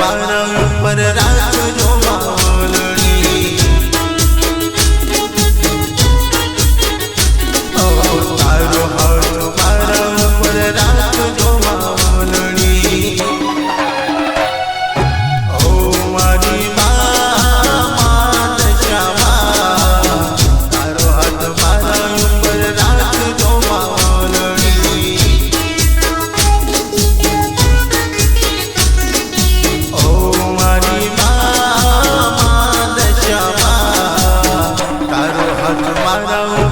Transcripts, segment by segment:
મારા ઉપર રાખજો તારો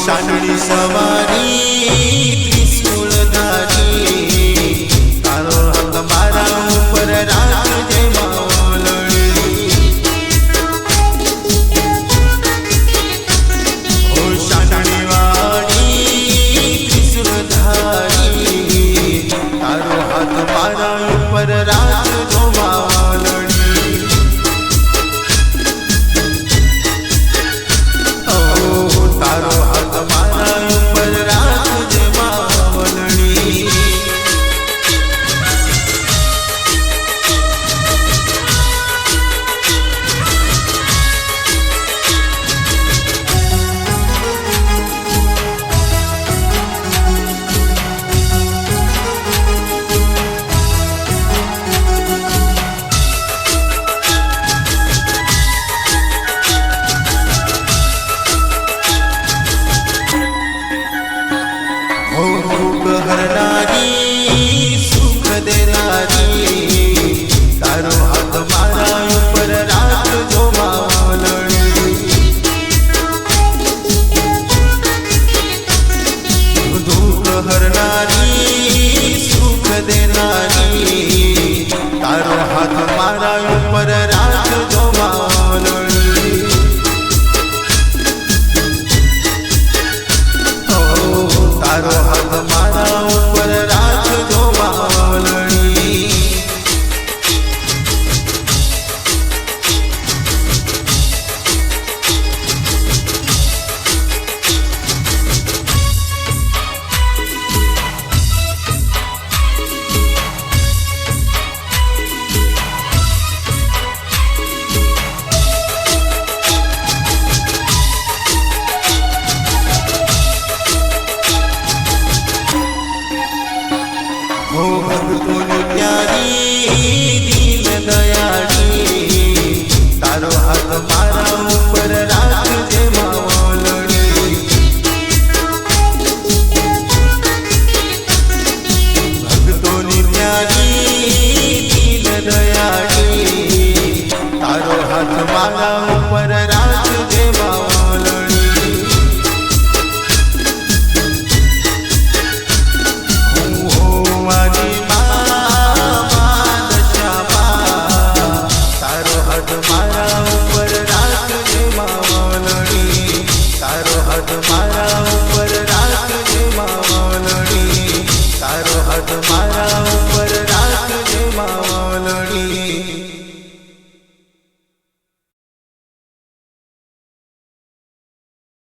Shanti Sama Haro Haro પ્યારી દીન દયાળી તારો હાથ